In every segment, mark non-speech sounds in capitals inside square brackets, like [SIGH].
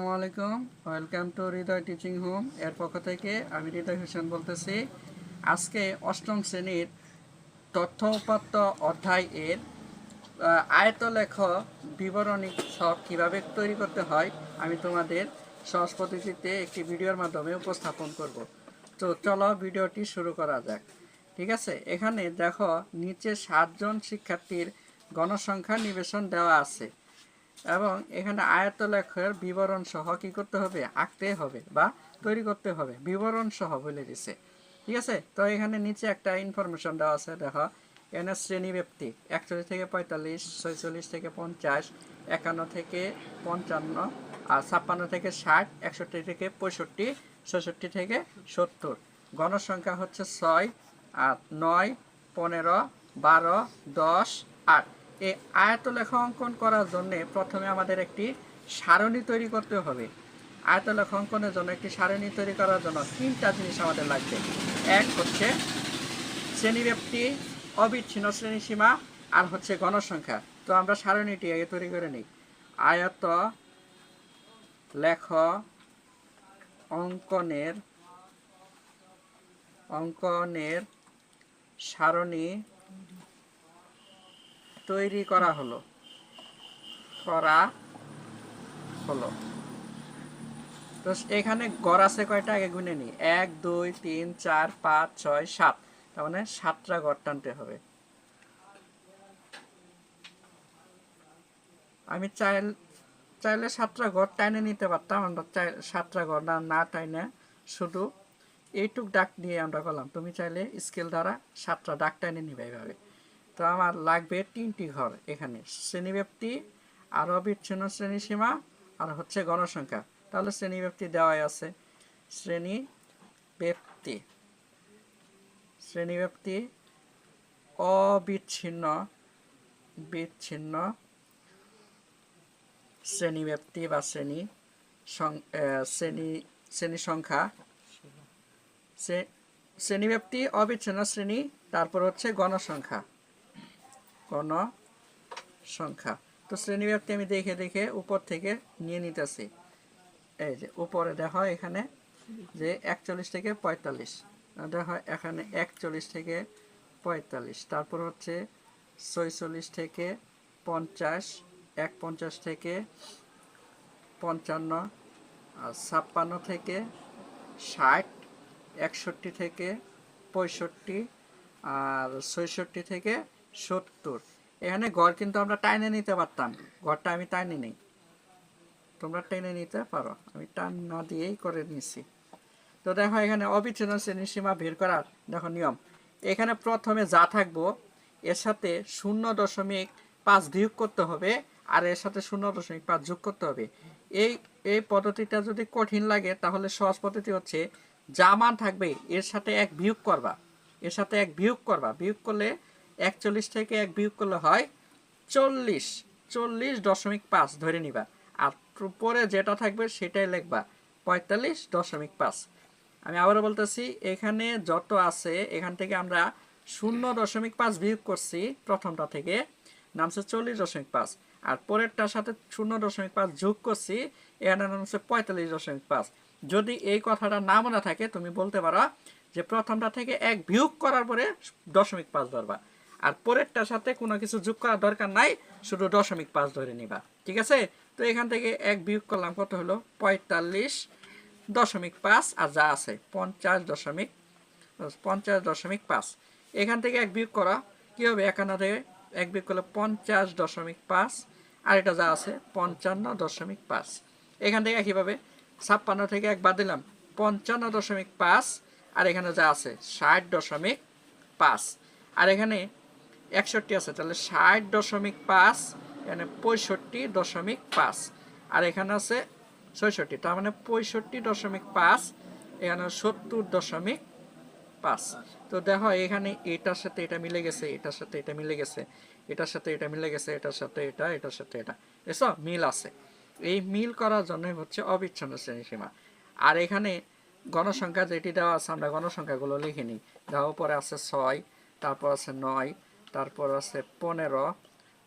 আলাইকুম। Welcome to Hridoy teaching home এর পক্ষ থেকে আমি হৃদয় হোসেন বলতেছি। আজকে অষ্টম শ্রেণির তথ্য উপাত্ত অধ্যায় এর আয়তলেখ বিবরণী ছক কীভাবে তৈরি করতে হয়, আমি তোমাদের সহজ পদ্ধতিতে একটি ভিডিওর মাধ্যমে উপস্থাপন করব। তো চলো ভিডিওটি শুরু করা যাক। ঠিক আছে? এখানে দেখো, নিচে সাতজন শিক্ষার্থীর গণসংখ্যা নিবেশন দেওয়া আছে। এবং এখানে আয়তলেখের বিবরণ সহ কি করতে হবে? আঁকতে হবে বা তৈরি করতে হবে। বিবরণ সহ বলে দিছে। ঠিক আছে? তো এখানে নিচে একটা ইনফরমেশন দেওয়া আছে, দেখো। এখানে শ্রেণি ব্যক্তি, একচল্লিশ থেকে পঁয়তাল্লিশ, ছয়চল্লিশ থেকে পঞ্চাশ, একান্ন থেকে পঞ্চান্ন, আর ছাপ্পান্ন থেকে ষাট, একষট্টি থেকে পঁয়ষট্টি ছেষট্টি থেকে সত্তর। গণসংখ্যা হচ্ছে ছয়, আর নয়, পনেরো, বারো, দশ, আট। এই আয়তলেখ অঙ্কন করার জন্য প্রথমে আমাদের একটি সারণী তৈরি করতে হবে। আয়তলেখ অঙ্কনের জন্য একটি সারণী তৈরি করার জন্য তিনটা জিনিস আমাদের লাগবে। এক হচ্ছে শ্রেণীব্যাপ্তি, অবিচ্ছিন্ন শ্রেণীসীমা আর হচ্ছে গণসংখ্যা তো আমরা সারণীটি আগে তৈরি করে নিই। আয়ত লেখ অঙ্কনের অঙ্কনের সারণী তৈরি করা হলো। করা হলো। তো এখানে গড় আছে কয়টা? আগে গুনে নি এক, দুই, তিন, চার, পাঁচ, ছয়, সাত। তার মানে সাতটা গড় টানতে হবে। আমি চাইল, চাইলে সাতটা গড় টাইনে নিতে পারতাম। আমরা চাই, সাতটা গড় না না টাইনে শুধু এইটুক ডাক দিয়ে আমরা করলাম। তুমি চাইলে স্কেল দ্বারা সাতটা ডাক টাইনে নিবে এইভাবে। তো আমার লাগবে তিনটি ঘর এখানে। শ্রেণীব্যাপ্তি আর অবিচ্ছিন্ন শ্রেণীসীমা আর হচ্ছে গণসংখ্যা। তাহলে শ্রেণীব্যাপ্তি দেওয়াই আছে। শ্রেণি ব্যক্তি শ্রেণীব্যাপ্তি অবিচ্ছিন্ন বিচ্ছিন্ন শ্রেণীব্যাপ্তি বা শ্রেণি শ্রেণি শ্রেণি সংখ্যা শ্রে- শ্রেণীব্যাপ্তি অবিচ্ছিন্ন শ্রেণি তারপর হচ্ছে গণসংখ্যা। গণ সংখ্যা তো শ্রেণীব্যাপ্তি আমি দেখে দেখে উপর থেকে নিয়ে নিতেছি। এই যে উপরে দেখো এখানে যে একচল্লিশ থেকে পঁয়তাল্লিশ। দেখো এখানে একচল্লিশ থেকে পঁয়তাল্লিশ। তারপর হচ্ছে ছয়চল্লিশ থেকে পঞ্চাশ এক পঞ্চাশ থেকে পঞ্চান্ন ছাপ্পান্ন থেকে ষাট, একষট্টি থেকে পঁয়ষট্টি, আর ছয়ষট্টি থেকে সত্তর। এখানে গড় কিন্তু আমরা টাইনে নিতে পারতাম। গড়টা আমি টাইনে নেই। তোমরা টেনে নিতে পারো। আমি টান না দিয়েই করে নিছি। তো দেখো এখানে অবিচ্ছিন্ন শ্রেণির সীমা বের করার দেখো নিয়ম। এখানে প্রথমে যা থাকব, এর সাথে শূন্য দশমিক পাঁচ বিয়োগ করতে হবে আর এর সাথে শূন্য দশমিক পাঁচ যোগ করতে হবে। এই এই পদ্ধতিটা যদি কঠিন লাগে তাহলে সহজ পদ্ধতি হচ্ছে যা মান থাকবে এর সাথে এক বিয়োগ করবা। এর সাথে এক বিয়োগ করবা। বিয়োগ করলে একচল্লিশ থেকে এক বিয়োগ করলে হয় চল্লিশ। চল্লিশ দশমিক পাঁচ ধরে নিবা। আর পরে যেটা থাকবে সেটাই লিখবা। পঁয়তাল্লিশ দশমিক পাঁচ। আমি আবারও বলতেছি, এখানে যত আছে, এখান থেকে আমরা শূন্য দশমিক পাঁচ বিয়োগ করছি প্রথমটা থেকে নামছে চল্লিশ দশমিক পাঁচ। আর পরেরটার সাথে শূন্য দশমিক পাঁচ যোগ করছি, এখানে নামছে পঁয়তাল্লিশ দশমিক পাঁচ। যদি এই কথাটা না মনে থাকে, তুমি বলতে পারো যে প্রথমটা থেকে এক বিয়োগ করার পরে দশমিক পাঁচ ধরবা। আর পরেরটার সাথে কোনো কিছু যোগ করার দরকার নাই, শুধু দশমিক পাঁচ ধরে নিবা, ঠিক আছে? তো এখান থেকে এক বিয়োগ করলাম, কত হলো? পঁয়তাল্লিশ দশমিক পাঁচ, আর যা আছে, পঞ্চাশ দশমিক পঞ্চাশ দশমিক পাঁচ। এখান থেকে এক বিয়োগ করা, কী হবে? একান্ন থেকে এক বিয়োগ করলে পঞ্চাশ দশমিক পাঁচ, আর এটা যা আছে, পঞ্চান্ন দশমিক পাঁচ। এখান থেকে একইভাবে ছাপ্পান্ন থেকে এক বাদ দিলাম, পঞ্চান্ন দশমিক পাঁচ, আর এখানে যা আছে, ষাট দশমিক পাঁচ। আর এখানে একষট্টি আছে, তাহলে ষাট দশমিক পাঁচ, এখানে পঁয়ষট্টি দশমিক পাঁচ, আর এখানে আছে ছয়ষট্টি, তার মানে পঁয়ষট্টি দশমিক পাঁচ, এখানে সত্তর দশমিক পাঁচ। তো দেখো, এখানে এটার সাথে এটা মিলে গেছে, এটার সাথে এটা মিলে গেছে, এটার সাথে এটা মিলে গেছে, এটার সাথে এটা, এটার সাথে এটা এসব মিল আছে। এই মিল করার জন্যই হচ্ছে অবিচ্ছিন্ন শ্রেণীসীমা। আর এখানে গণসংখ্যা যেটি দেওয়া আছে, আমরা গণসংখ্যাগুলো লিখে নিই। দেখো পরে আছে ছয়, তারপর আছে নয় তারপর আছে পনেরো,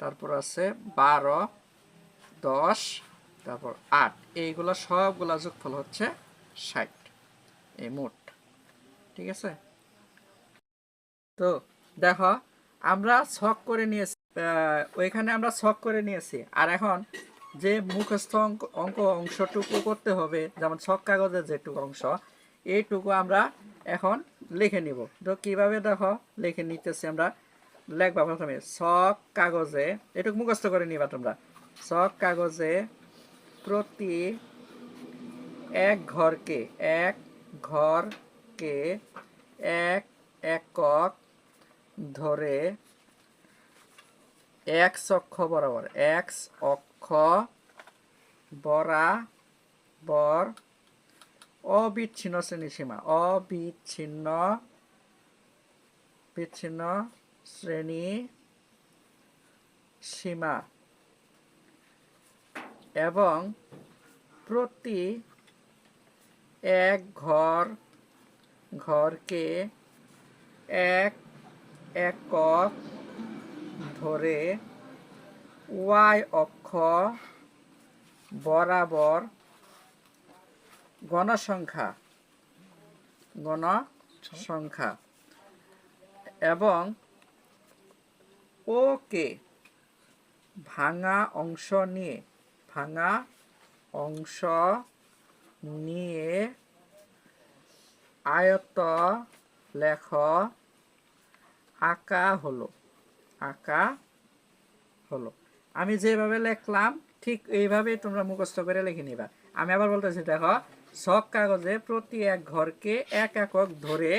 তারপর আছে বারো, দশ, তারপর আট। এইগুলো সবগুলা যোগফল হচ্ছে ষাট। এই মোট। ঠিক আছে? তো দেখো, আমরা ছক করে নিয়েছি ওইখানে আমরা ছক করে নিয়েছি। আর এখন যে মুখস্থ অঙ্ক অঙ্ক অংশটুকু করতে হবে, যেমন ছক কাগজের যেটুকু অংশ, এইটুকু আমরা এখন লিখে নিব। তো কীভাবে দেখো, লিখে নিতেছি আমরা। লেখবা প্রথমে ছক কাগজে এটুকু মুখস্থ করে নিবা তোমরা। ছক কাগজে প্রতি এক ঘরকে এক ঘরকে এক একক ধরে এক্স অক্ষ বরাবর এক্স অক্ষ বরাবর অবিচ্ছিন্ন শ্রেণীসীমা, অবিচ্ছিন্ন, বিচ্ছিন্ন শ্রেণি সীমা এবং প্রতি এক ঘর, ঘরকে এক একক ধরে ওয়াই অক্ষ বরাবর গণসংখ্যা গণসংখ্যা এবং ওকে। ভাঙা অংশ নিয়ে, ভাঙা অংশ নিয়ে আয়ত লেখ আঁকা হলো আঁকা হলো। আমি যেভাবে লিখলাম, ঠিক এইভাবেই তোমরা মুখস্থ করে লিখে নিবা। আমি আবার বলতেছি, দেখো ছক কাগজে প্রতি এক ঘরকে এক একক ধরে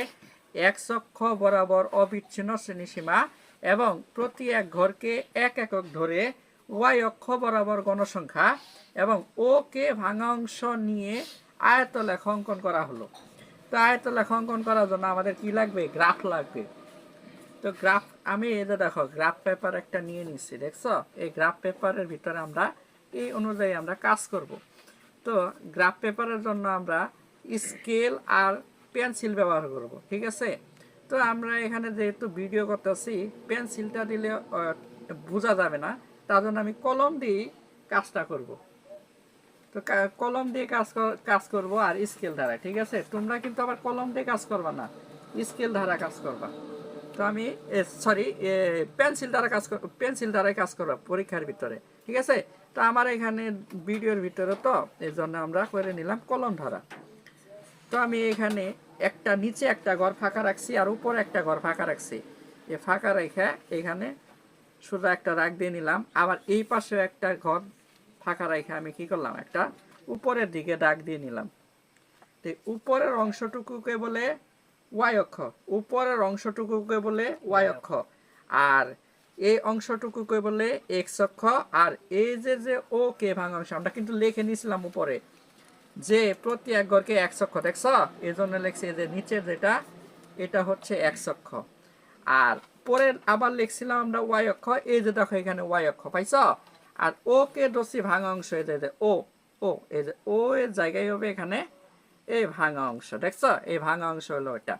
এক চক্ষ বরাবর অবিচ্ছিন্ন শ্রেণীসীমা এবং প্রতি এক ঘরকে এক একক ধরে ওয়াই অক্ষ বরাবর গণসংখ্যা এবং ও কে ভাঙা অংশ নিয়ে আয়তলেখ অঙ্কন করা হলো। তো আয়তলেখ অঙ্কন করার জন্য আমাদের কি লাগবে? গ্রাফ লাগবে। তো গ্রাফ, আমি যে দেখো, গ্রাফ পেপার একটা নিয়ে নিচ্ছি, দেখছ? এই গ্রাফ পেপারের ভিতরে আমরা এই অনুযায়ী আমরা কাজ করব। তো গ্রাফ পেপারের জন্য আমরা স্কেল আর পেন্সিল ব্যবহার করব, ঠিক আছে? তো আমরা এখানে যেহেতু ভিডিও করতেছি, পেন্সিলটা দিলে বোঝা যাবে না। তার জন্য আমি কলম দিয়েই কাজটা করব। তো কলম দিয়ে কাজ কাজ করব আর স্কেল ধারা ঠিক আছে? তোমরা কিন্তু আবার কলম দিয়ে কাজ করবা না, স্কেল ধারা কাজ করবা। তো আমি সরি পেন্সিল দ্বারা কাজ পেন্সিল দ্বারাই কাজ করব পরীক্ষার ভিতরে, ঠিক আছে? তো আমার এখানে ভিডিওর ভিতরে তো এই জন্য আমরা করে নিলাম কলম ধারা। তো আমি এখানে একটা নিচে একটা ঘর ফাঁকা রাখছি আর উপরে একটা ঘর ফাঁকা রাখছি। এই ফাঁকা রেখে এখানে সোজা একটা রাখ দিয়ে নিলাম। আবার এই পাশে একটা ঘর ফাঁকা রেখে আমি কি করলাম? একটা উপরের দিকে দাগ দিয়ে নিলাম। তো উপরের অংশটুকুকে বলে ওয়াই অক্ষ। উপরের অংশটুকুকে বলে ওয়াই অক্ষ। আর এই অংশটুকুকে বলে এক্স অক্ষ। আর এই যে যে ও কে ভাঙা অংশ, আমরা কিন্তু লিখে নিয়েছিলাম উপরে। যে প্রতি এক ঘরকে এক অক্ষ, দেখছ? এই জন্য লিখছি যে নিচের যেটা, এটা হচ্ছে এক অক্ষ। আর পরে আবার লিখছিলাম আমরা ওয়াই অক্ষ, এই যে দেখো এখানে ওয়াই অক্ষ, পাইছ? আর ও কে দোষী ভাঙা অংশ, এই যে ও ও, এই যে, ও এর জায়গায় হবে এখানে এই ভাঙা অংশ, দেখছ? এই ভাঙা অংশ হলো এটা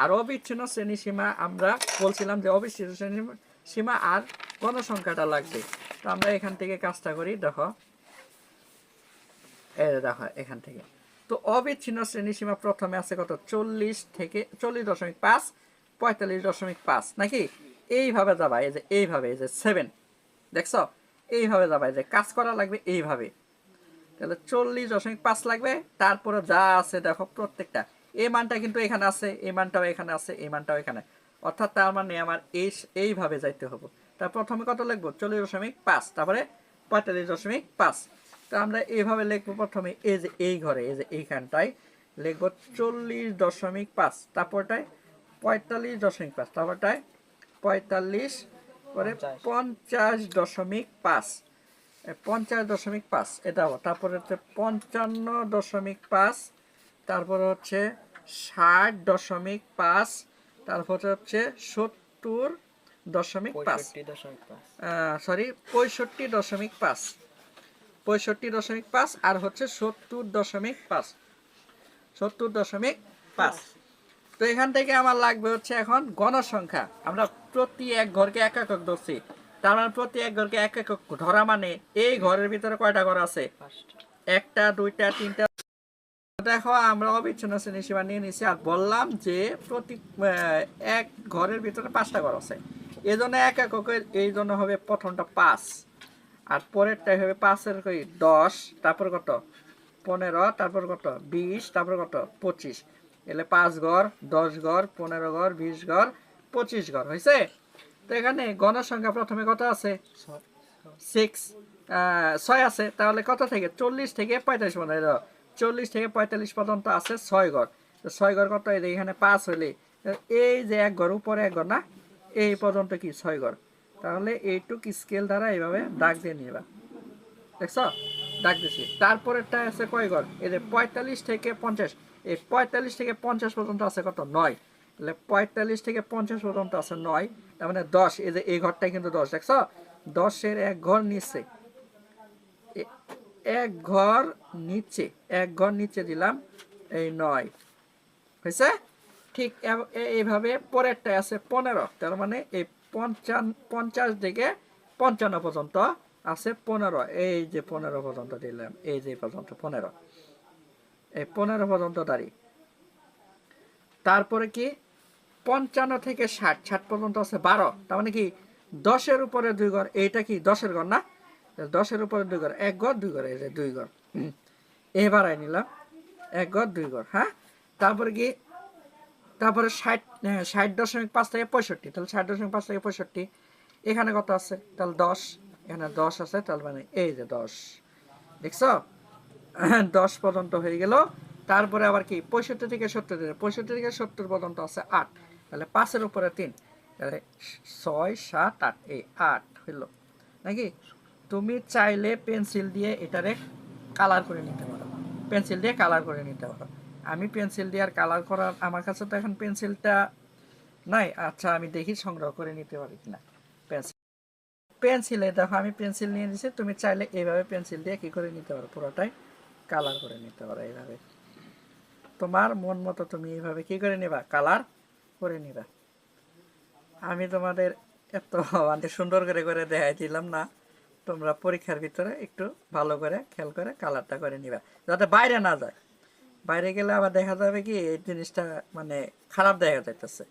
আর অবিচ্ছিন্ন শ্রেণি সীমা আমরা বলছিলাম যে অবিচ্ছিন্ন শ্রেণি সীমা আর গণসংখ্যাটা লাগবে। তো আমরা এখান থেকে কাজটা করি, দেখো। দেখো এখান থেকে। তো অবিচ্ছিন্ন শ্রেণি সীমা প্রথমে আছে কত? চল্লিশ থেকে চল্লিশ দশমিক পাঁচ, পঁয়তাল্লিশ দশমিক পাঁচ, নাকি? এইভাবে যাবা, এই যে, এইভাবে, এই যে সেভেন দেখছ? এইভাবে যাবা, এই যে, কাজ করা লাগবে এইভাবে। তাহলে চল্লিশ দশমিক পাঁচ লাগবে, তারপরে যা আছে দেখো প্রত্যেকটা। এই মানটা কিন্তু এখানে আছে, এই মানটাও এখানে আছে, এই মানটাও এখানে। অর্থাৎ তার মানে আমার এই এইভাবে যাইতে হবে। তার প্রথমে কত লিখব? চল্লিশ দশমিক পাঁচ, তারপরে পঁয়তাল্লিশ দশমিক পাঁচ। তো আমরা এইভাবে লিখব প্রথমে এই যে এই ঘরে এই যে এইখানটায় লিখব চল্লিশ দশমিক পাঁচ তারপরটায় পঁয়তাল্লিশ দশমিক পাঁচ তারপরটায় পঁয়তাল্লিশ পরে পঞ্চাশ। দশমিক পাঁচ পঞ্চাশ দশমিক পাঁচ এটাও তারপরে হচ্ছে পঞ্চান্ন দশমিক পাঁচ তারপরে হচ্ছে ষাট দশমিক পাঁচ তারপরে হচ্ছে সত্তর দশমিক পাঁচ। পঁয়ষট্টি দশমিক পাঁচ। সরি পঁয়ষট্টি দশমিক পাঁচ। পঁয়ষট্টি দশমিক পাঁচ আর হচ্ছে সত্তর দশমিক পাঁচ। সত্তর দশমিক পাঁচ। তো এখান থেকে আমার লাগবে হচ্ছে এখন গণসংখ্যা। আমরা প্রতি এক ঘরকে এক একক ধরছি। তার মানে প্রতি এক ঘরকে এক একক ধরা মানে এই ঘরের ভিতরে কয়টা ঘর আছে? একটা, দুইটা, তিনটা। দেখো, আমরা অবিচ্ছিন্ন শ্রেণি সীমা নিয়ে নিছি আর বললাম যে প্রতি এক ঘরের ভিতরে পাঁচটা ঘর আছে। এই জন্য এক এককের, এই জন্য হবে প্রথমটা পাঁচ। আর পরেরটা হবে পাঁচের কই? দশ, তারপর কত? পনেরো, তারপর কত? বিশ, তারপর কত? পঁচিশ। এলে পাঁচ ঘর, দশ ঘর, পনেরো ঘর, বিশ ঘর, পঁচিশ ঘর হয়েছে তো এখানে গণসংখ্যা প্রথমে কত আছে? সিক্স ছয় আছে। তাহলে কত থেকে? চল্লিশ থেকে পঁয়তাল্লিশ পর্যন্ত চল্লিশ থেকে পঁয়তাল্লিশ পর্যন্ত আছে ছয় ঘর। তো ছয় ঘর কত? এখানে পাঁচ হলে এই যে এক ঘর, উপরে এক ঘর না? এই পর্যন্ত কি? ছয় ঘর। তাহলে এইটুক স্কেল দ্বারা এইভাবে দাগ দিয়ে নিবা দেখছ? দাগ দিছি তারপরেরটা আছে কয় ঘর এই যে পঁয়তাল্লিশ থেকে পঞ্চাশ। এই পঁয়তাল্লিশ থেকে পঞ্চাশ পর্যন্ত আছে কত? নয়। তাহলে পঁয়তাল্লিশ থেকে পঞ্চাশ পর্যন্ত আছে নয়। তার মানে দশ। এই যে এই ঘরটাই কিন্তু দশ। দেখছ? দশের এক ঘর নিচে এক ঘর নিচে এক ঘর নিচে দিলাম এই নয়। হয়েছে? ঠিক এইভাবে পরেরটা আছে পনেরো। তার মানে এই পঞ্চান, পঞ্চাশ থেকে পঞ্চান্ন পর্যন্ত আছে পনেরো। এই যে পনেরো পর্যন্ত দিলাম, এই যে পর্যন্ত পনেরো। এই পনেরো পর্যন্ত দাঁড়ি। তারপরে কি? পঞ্চান্ন থেকে ষাট ষাট পর্যন্ত আছে বারো। তার মানে কি? দশের উপরে দুই ঘর, এইটা কি দশের ঘর না? দশের উপরে দুই ঘর, এক ঘর, দুই ঘর, এই যে দুই ঘর। এবার আই নিলাম, এক ঘর, দুই ঘর হ্যাঁ? তারপরে কি? তারপরে ষাট হ্যাঁ, ষাট দশমিক পাঁচ থেকে পঁয়ষট্টি তাহলে ষাট দশমিক পাঁচ থেকে পঁয়ষট্টি। এখানে কত আছে? তাহলে দশ। এখানে দশ আছে তাহলে মানে এই যে দশ। দেখছ? [CLEARS THROAT] দশ পর্যন্ত হয়ে গেল। তারপরে আবার কি? পঁয়ষট্টি থেকে সত্তর পঁয়ষট্টি থেকে সত্তর পর্যন্ত আছে আট। তাহলে পাঁচের উপরে তিন। তাহলে ছয় সাত আট এই আট হইল। নাকি? তুমি চাইলে পেন্সিল দিয়ে এটারে কালার করে নিতে পারো। পেন্সিল দিয়ে কালার করে নিতে পারো। আমি পেন্সিল দিয়ে আর কালার করার, আমার কাছে তো এখন পেন্সিলটা নাই। আচ্ছা আমি দেখি, সংগ্রহ করে নিতে পারি কিনা। পেন্সিল পেন্সিলে দেখো, আমি পেন্সিল নিয়ে নিছি। তুমি চাইলে এইভাবে পেন্সিল দিয়ে কি করে নিতে পারো? পুরোটাই কালার করে নিতে পারো এইভাবে। তোমার মন মতো তুমি এইভাবে কি করে নিবা? কালার করে নিবা। আমি তোমাদের এত মানে সুন্দর করে করে দেখাই দিলাম না। তোমরা পরীক্ষার ভিতরে একটু ভালো করে খেয়াল করে কালারটা করে নিবা, যাতে বাইরে না যায়। বাইরে গেলে আবার দেখা যাবে কি এই জিনিসটা মানে খারাপ দেখা যাইতেছে।